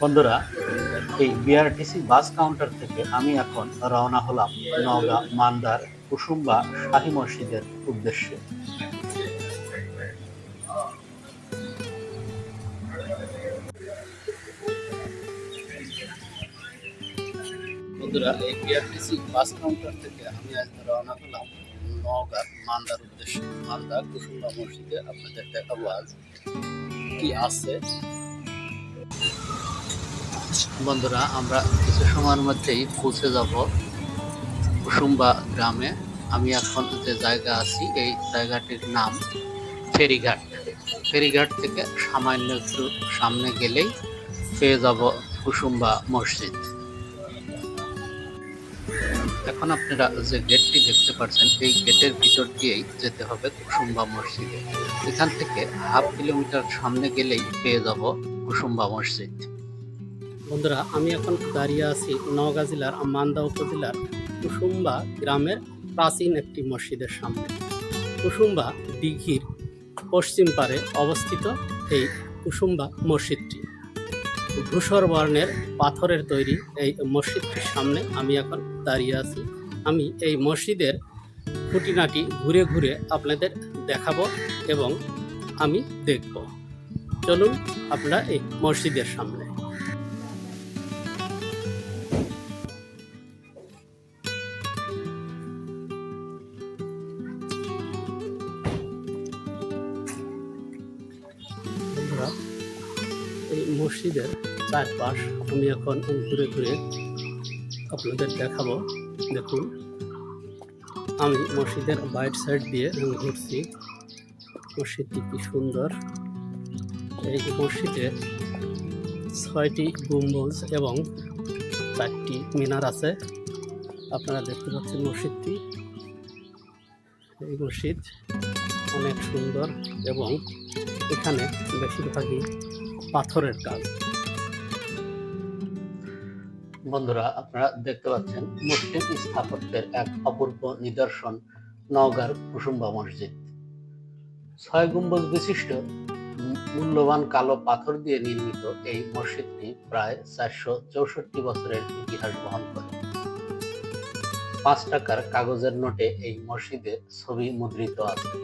বন্ধুরা, এই BRTC bus counter থেকে আমি এখন রওনা হলাম নওগাঁ, মান্দার, কুসুম্বা, শাহী মসজিদের উদ্দেশ্যে। বন্ধুরা, এই বিআরটিসি বাস কাউন্টার থেকে আমি আজ রওনা হলাম নওগাঁ, মান্দার উদ্দেশ্যে। মান্দা কুসুম্বা মসজিদে আপনাদের দেখাবো আজ কি আছে? বন্ধুরা, আমরা কিছু সময়ের মধ্যেই পৌঁছে যাব কুসুম্বা গ্রামে। আমি এখন যে জায়গা আছি, এই জায়গাটির নাম ফেরিঘাট। ফেরিঘাট থেকে সামান্য একটু সামনে গেলেই পেয়ে যাব কুসুম্বা মসজিদ। এখন আপনারা যে গেটটি দেখতে পাচ্ছেন এই গেটের ভিতর দিয়েই যেতে হবে কুসুম্বা মসজিদে। এখান থেকে হাফ কিলোমিটার সামনে গেলেই পেয়ে যাব কুসুম্বা মসজিদ। বন্ধুরা, আমি এখন দাঁড়িয়ে আছি নওগাঁ জেলার মান্দা উপজেলার কুসুম্বা গ্রামের প্রাচীন একটি মসজিদের সামনে। কুসুম্বা দিঘির পশ্চিম পারে অবস্থিত এই কুসুম্বা মসজিদটি। ধূসর বর্ণের পাথরের তৈরি এই মসজিদটির সামনে আমি এখন দাঁড়িয়ে আছি। আমি এই মসজিদের খুঁটিনাটি ঘুরে ঘুরে আপনাদের দেখাবো এবং আমি দেখব। চলুন আপনারা এই মসজিদের সামনে। বন্ধুরা এই মসজিদের চারপাশ আমি এখন ঘুরে ঘুরে আপনাদের দেখাবো। দেখুন, আমি মসজিদের বাইট সাইড দিয়ে ঘুরছি। মসজিদটি কি সুন্দর। এই মসজিদে ছয়টি গম্বুজ এবং চারটি মিনার আছে। আপনারা দেখতে পাচ্ছেন মসজিদটি। এই মসজিদ অনেক সুন্দর এবং এখানে বেশিরভাগই পাথরের কাজ। বন্ধুরা, আপনারা দেখতে পাচ্ছেন মুসলিম স্থাপত্যের এক অপূর্ব নিদর্শন, নওগাঁর কুসুম্বা মসজিদ। ছয় গম্বুজ বিশিষ্ট মূল্যবান কালো পাথর দিয়ে নির্মিত এই মসজিদটি প্রায় চারশো চৌষট্টি বছরের ইতিহাস বহন করে। পাঁচ টাকার কাগজের নোটে এই মসজিদে ছবি মুদ্রিত আছে।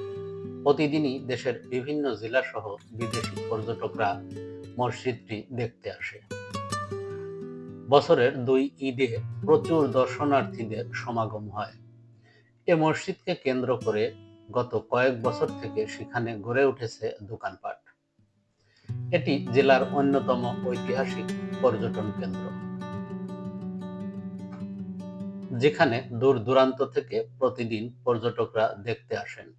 প্রতিদিনই দেশের বিভিন্ন জেলা সহ বিদেশি পর্যটকরা মসজিদটি দেখতে আসে। বছরের দুই ঈদে প্রচুর দর্শনার্থীদের সমাগম হয়। এ মসজিদকে কেন্দ্র করে গত কয়েক বছর থেকে সেখানে গড়ে উঠেছে দোকানপাট। এটি জেলার অন্যতম ঐতিহাসিক পর্যটন কেন্দ্র। যেখানে দূর দূরান্ত থেকে প্রতিদিন পর্যটকরা দেখতে আসেন।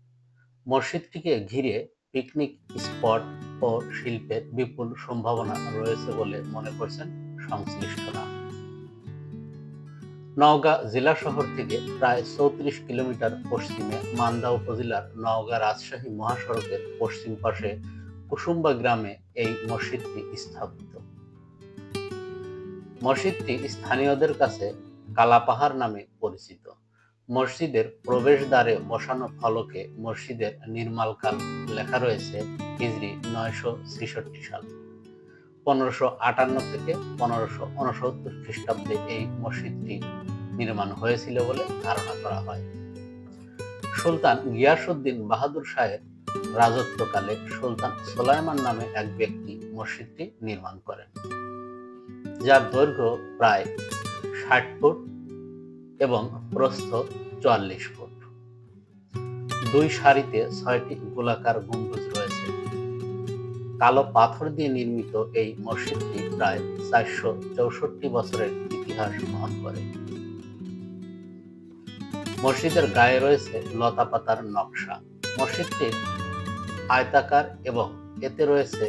মসজিদটিকে ঘিরে পিকনিক স্পট ও শিল্পের বিপুল সম্ভাবনা রয়েছে বলে মনে করছেন সংশ্লিষ্টরা। নওগাঁ জেলা শহর থেকে প্রায় চৌত্রিশ কিলোমিটার পশ্চিমে মান্দা উপজেলার নওগাঁ রাজশাহী মহাসড়কের পশ্চিম পাশে কুসুম্বা গ্রামে এই মসজিদটি স্থাপিত। মসজিদটি স্থানীয়দের কাছে কালাপাহাড় নামে পরিচিত। মসজিদের প্রবেশদ্বারে বসানো ফলকে মসজিদের নির্মালকাল লেখা রয়েছে হিজরি নয়শো ছেষট্টি সাল। পনেরোশো আটান্ন থেকে পনেরোশো উনসত্তর খ্রিস্টাব্দে এই মসজিদটি নির্মাণ হয়েছিল বলে ধারণা করা হয়। সুলতান গিয়াসুদ্দিন বাহাদুর শাহের রাজত্বকালে সুলতান সোলাইমান নামে এক ব্যক্তি মসজিদটি নির্মাণ করেন, যার দৈর্ঘ্য প্রায় ষাট ফুট এবং প্রস্থ চুয়াল্লিশ ফুট। দুই সারিতে ছয়টি গোলাকার গম্বুজ রয়েছে। কালো পাথর দিয়ে নির্মিত এই মসজিদটি প্রায় চারশো চৌষট্টি বছরের ইতিহাস বহন করে। মসজিদের গায়ে রয়েছে লতা পাতার নকশা। মসজিদটির আয়তাকার এবং এতে রয়েছে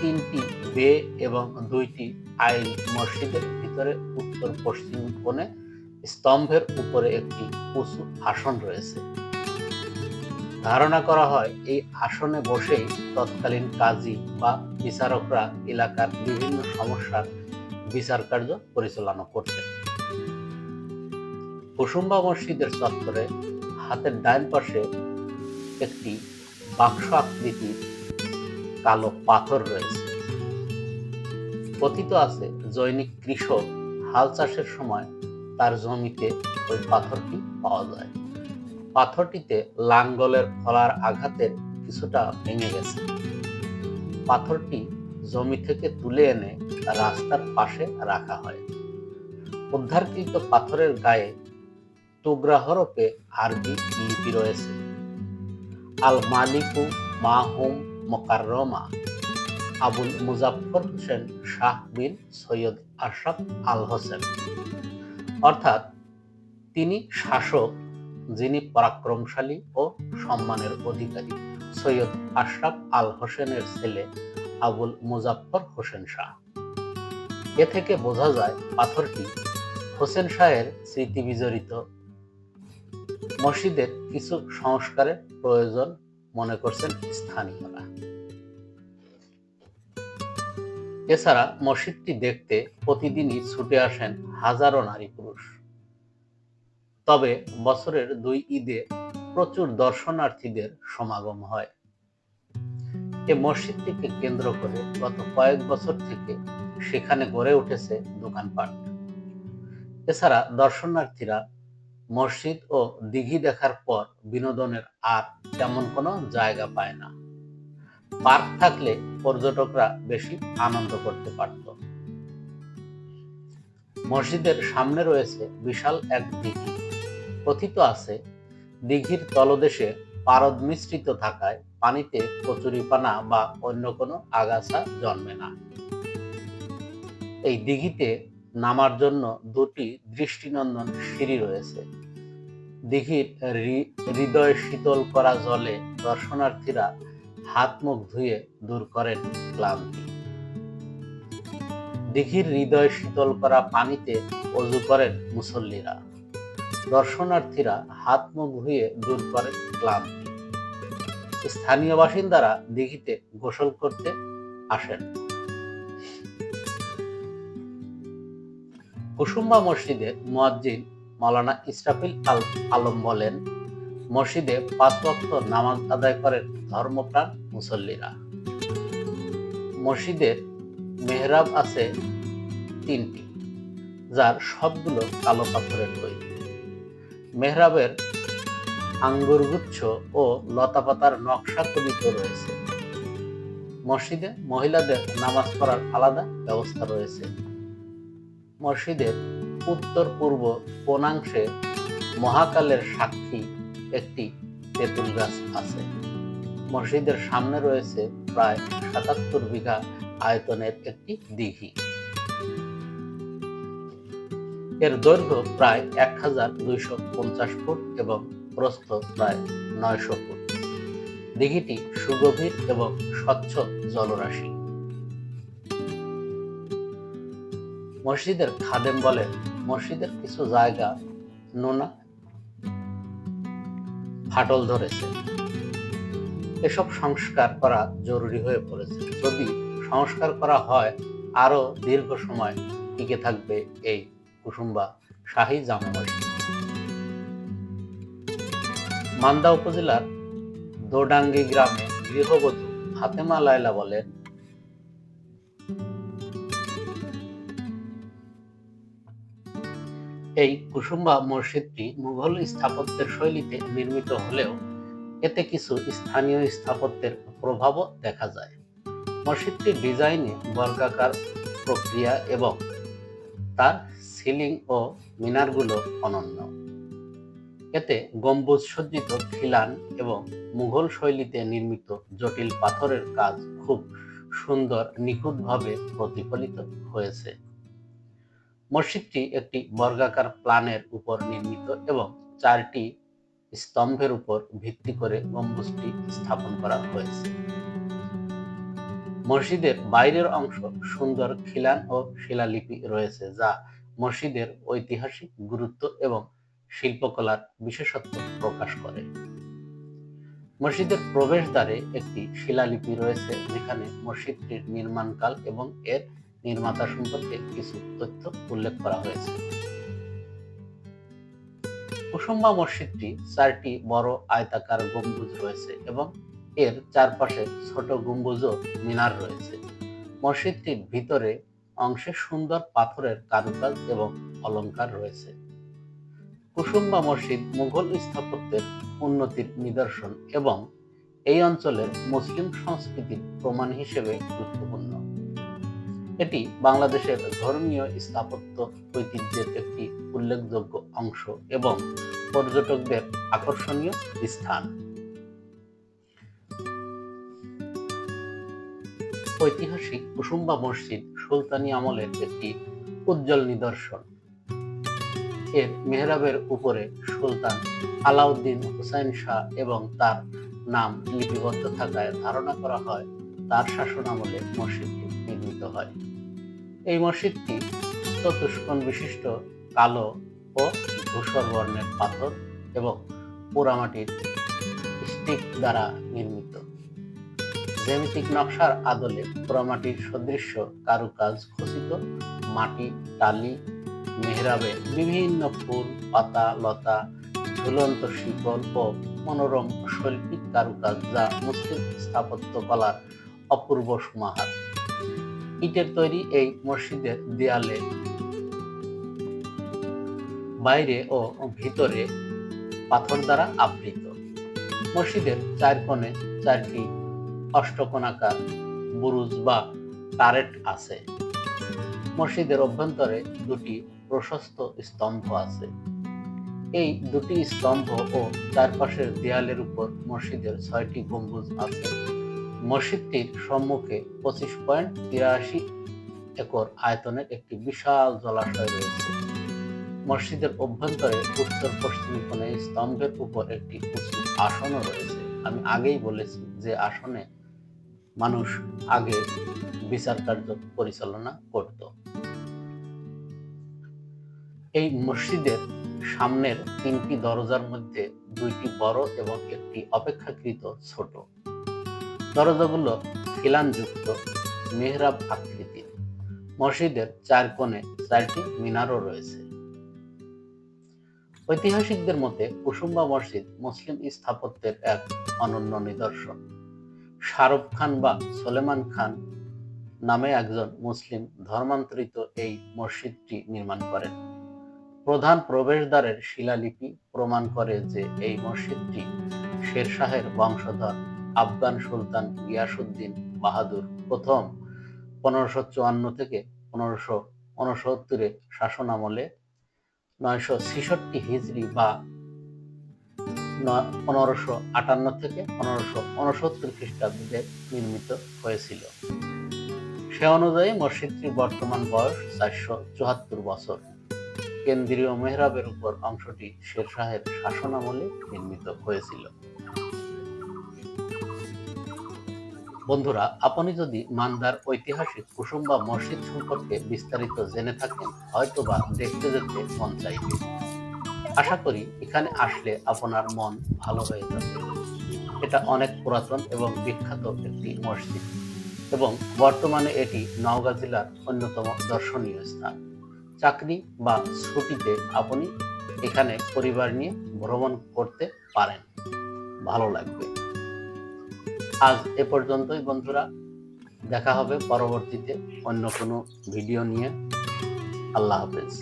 তিনটি বে এবং দুইটি আইল মসজিদের ভিতরে উত্তর পশ্চিম কোণে স্তম্ভের উপরে একটি উঁচু আসন রয়েছে। ধারণা করা হয়, এই আসনে বসেই তৎকালীন কাজী বা বিচারকরা এলাকার বিভিন্ন সমস্যার বিচার কার্য পরিচালনা করতেন। কুসুম্বা মসজিদের চত্বরে হাতের ডাইন পাশে একটি বাক্স আকৃতির কালো পাথর রয়েছে। কথিত আছে, জৈনিক কৃষক হাল চাষের সময় তার জমিতে ওই পাথরটি পাওয়া যায়। পাথরটিতে লাঙ্গলের ফলার আঘাতের কিছুটা ভেঙে গেছে। পাথরটি জমি থেকে তুলে এনে রাস্তার পাশে রাখা হয়। উদ্ধারকৃত পাথরের গায়ে তুগরা হরফে আরবি লিপি রয়েছে। আল মালিকু মাহুম মোকাররমা, আবুল মুজাফর হোসেন শাহ বিন সৈয়দ আশরাফ আল হোসেন। অর্থাৎ তিনি শাসক, যিনি পরাক্রমশালী ও সম্মানের অধিকারী। সৈয়দ আশরাফ আল হোসেনের ছেলে আবুল মুজাফর হোসেন শাহ। এ থেকে বোঝা যায় পাথরটি হোসেন শাহের স্মৃতি বিজড়িত। মসজিদের কিছু সংস্কারের প্রয়োজন মনে করছেন স্থানীয়রা। এছাড়া মসজিদটি দেখতে প্রতিদিনই ছুটে আসেন হাজারো নারী পুরুষ। তবে বছরের দুই ঈদে প্রচুর দর্শনার্থীদের সমাগম হয়। এ মসজিদটিকে কেন্দ্র করে গত কয়েক বছর থেকে সেখানে গড়ে উঠেছে দোকানপাট। এছাড়া দর্শনার্থীরা মসজিদ ও দিঘি দেখার পর বিনোদনের আর তেমন কোনো জায়গা পায় না। পার্ক থাকলে পর্যটকরা বেশি আনন্দ করতে পারত। মসজিদের সামনে রয়েছে বিশাল এক দিঘি। কথিত আছে, দিঘির তলদেশে পারদ মিশ্রিত থাকায় পানিতে কচুরিপানা বা অন্য কোনো আগাছা জন্মে না। এই দিঘিতে নামার জন্য দুটি দৃষ্টিনন্দন সিঁড়ি রয়েছে। দিঘির হৃদয় শীতল করা জলে দর্শনার্থীরা হাত মুখ ধুয়ে দূর করেন ক্লান্তি। দিঘির হৃদয় শীতল করা পানিতে অজু করেন মুসল্লিরা। দর্শনার্থীরা হাত মুখ ধুয়ে দূর করেন ক্লান্তি। স্থানীয় বাসিন্দারা দিঘিতে গোসল করতে আসেন। কুসুম্বা মসজিদের মুয়াজ্জিন মাওলানা ইসরাফিল আল আলম বলেন মসজিদে পাঁচ নামাজ আদায় করেন ধর্মপ্রাণ মুসল্লিরা। মসজিদের মেহরাব আছে তিনটি, যার সবগুলো কালো পাথরের তৈরি মেহরাবের আঙ্গুরগুচ্ছ ও লতাপাতার নকশা খোদিত রয়েছে। মসজিদে মহিলাদের নামাজ পড়ার আলাদা ব্যবস্থা রয়েছে। মসজিদের উত্তর পূর্ব কোণাংশে মহাকালের সাক্ষী একটি তেঁতুল গাছ আছে। মসজিদের সামনে রয়েছে প্রায় সাতাত্তর বিঘা আয়তনের একটি দিঘি। এর দৈর্ঘ্য প্রায় এক হাজার দুইশো পঞ্চাশ ফুট এবং প্রস্থ প্রায় নয়শো ফুট। দিঘিটি সুগভীর এবং স্বচ্ছ জলরাশি। মসজিদের খাদেম বলেন মসজিদের কিছু জায়গা নোনা ফাটল ধরেছে। এসব সংস্কার করা জরুরি হয়ে পড়েছে। যদি সংস্কার করা হয়, আরও দীর্ঘ সময় টিকে থাকবে এই কুসুম্বা শাহী জামা মান্দা উপজেলার দোডাঙ্গি গ্রামে গৃহবধূ ফাতেমা লায়লা বলেন এই কুসুম্বা মসজিদটি মুঘল স্থাপত্যের শৈলীতে নির্মিত হলেও এতে কিছু স্থানীয় স্থাপত্যের প্রভাবও দেখা যায়। মসজিদটির ডিজাইনে বর্গাকার প্রক্রিয়া এবং তার সিলিং ও মিনারগুলো অনন্য। এতে গম্বুজ সজ্জিত খিলান এবং মুঘল শৈলীতে নির্মিত জটিল পাথরের কাজ খুব সুন্দর নিখুঁতভাবে প্রতিফলিত হয়েছে। মসজিদটি একটি বর্গাকার প্ল্যানের উপর নির্মিত এবং চারটি স্তম্ভের উপর ভিত্তি করে গম্বুজটি স্থাপন করা হয়েছে। মসজিদের বাইরের অংশ সুন্দর খিলান ও শিলালিপি রয়েছে, যা মসজিদের ঐতিহাসিক গুরুত্ব এবং শিল্পকলার বিশেষত্ব প্রকাশ করে। মসজিদের প্রবেশদ্বারে একটি শিলালিপি রয়েছে, যেখানে মসজিদটির নির্মাণকাল এবং এর নির্মাতা সম্পর্কে কিছু তথ্য উল্লেখ করা হয়েছে। কুসুম্বা মসজিদটি চারটি বড় আয়তাকার গম্বুজ রয়েছে এবং এর চারপাশে ছোট গম্বুজ ও মিনার রয়েছে। মসজিদটির ভিতরে অংশে সুন্দর পাথরের কারুকাজ এবং অলংকার রয়েছে। কুসুম্বা মসজিদ মুঘল স্থাপত্যের উন্নতির নিদর্শন এবং এই অঞ্চলের মুসলিম সংস্কৃতির প্রমাণ হিসেবে গুরুত্বপূর্ণ। এটি বাংলাদেশের ধর্মীয় স্থাপত্য ঐতিহ্যের একটি উল্লেখযোগ্য অংশ এবং পর্যটকদের আকর্ষণীয় স্থান। ঐতিহাসিক কুসুম্বা মসজিদ সুলতানি আমলের একটি উজ্জ্বল নিদর্শন। এর মেহরাবের উপরে সুলতান আলাউদ্দিন হুসাইন শাহ এবং তার নাম লিপিবদ্ধ থাকায় ধারণা করা হয়, তার শাসনামলে মসজিদটি নির্মিত হয়। এই মসজিদটি চতুষ্কোণ বিশিষ্ট কালো ও ধূসর বর্ণের পাথর এবং পোড়ামাটির স্টিক দ্বারা নির্মিত। জ্যামিতিক নকশার আদলে পোড়ামাটির সদৃশ্য কারুকাজ খচিত। মাটি, টালি, মেহরাবে বিভিন্ন ফুল, পাতা, লতা, ঝুলন্ত শিকল ও মনোরম শৈল্পিক কারুকাজ যা মুসলিম স্থাপত্যকলার অপূর্ব সমাহার। ইটের তৈরি এই মসজিদের দেয়ালে বাইরে ও ভিতরে পাথর দ্বারা আবৃত। মসজিদের চার কোণে চারটি অষ্টকোণাকার বুরুজ বা টারেট আছে। মসজিদের অভ্যন্তরে দুটি প্রশস্ত স্তম্ভ আছে। এই দুটি স্তম্ভ ও চারপাশের দেয়ালের উপর মসজিদের ছয়টি গম্বুজ আছে। মসজিদটির সম্মুখে পঁচিশ পয়েন্ট তিরাশি একর আয়তনের একটি বিশাল জলাশয় রয়েছে। মসজিদের অভ্যন্তরে উত্তর পশ্চিম কোণে স্তম্ভের উপর একটি উঁচু আসনও রয়েছে। আমি আগেই বলেছি যে আসনে মানুষ আগে বিচার কার্য পরিচালনা করত। এই মসজিদের সামনের তিনটি দরজার মধ্যে দুইটি বড় এবং একটি অপেক্ষাকৃত ছোট। দরজাগুলো খিলানযুক্ত মেহরাব আকৃতির। মসজিদের চার কোণে চারটি মিনারও রয়েছে। ঐতিহাসিকদের মতে কুসুম্বা মসজিদ মুসলিম স্থাপত্যের এক অনন্য নিদর্শন। শাহরুখ খান বা সোলেমান খান নামে একজন মুসলিম ধর্মান্তরিত এই মসজিদটি নির্মাণ করেন। প্রধান প্রবেশদ্বারের শিলালিপি প্রমাণ করে যে এই মসজিদটি শেরশাহের বংশধর আফগান সুলতান গিয়াসুদ্দিন বাহাদুর প্রথম পনেরোশো চুয়ান্ন থেকে পনেরোশো উনসত্তরে শাসন আমলে নয়শো ছেষট্টি হিজড়ি বা পনেরোশো আটান্ন থেকে পনেরোশো উনসত্তর খ্রিস্টাব্দে নির্মিত হয়েছিল। সে অনুযায়ী মসজিদটির বর্তমান বয়স চারশো চুয়াত্তর বছর। কেন্দ্রীয় মেহরাবের উপর অংশটি শেরশাহের শাসনামলে নির্মিত হয়েছিল। বন্ধুরা, আপনি যদি মান্দার ঐতিহাসিক কুসুম্বা মসজিদ সম্পর্কে বিস্তারিত জেনে থাকেন, হয়তোবা দেখতে যেতে মন চাইবে। আশা করি এখানে আসলে আপনার মন ভালো হয়ে যাবে। এটা অনেক পুরাতন এবং বিখ্যাত একটি মসজিদ এবং বর্তমানে এটি নওগাঁ জেলার অন্যতম দর্শনীয় স্থান। চাকরি বা ছুটিতে আপনি এখানে পরিবার নিয়ে ভ্রমণ করতে পারেন। ভালো লাগবে। আজ এ পর্যন্তই বন্ধুরা। দেখা হবে পরবর্তীতে অন্য কোনো ভিডিও নিয়ে। আল্লাহ হাফেজ।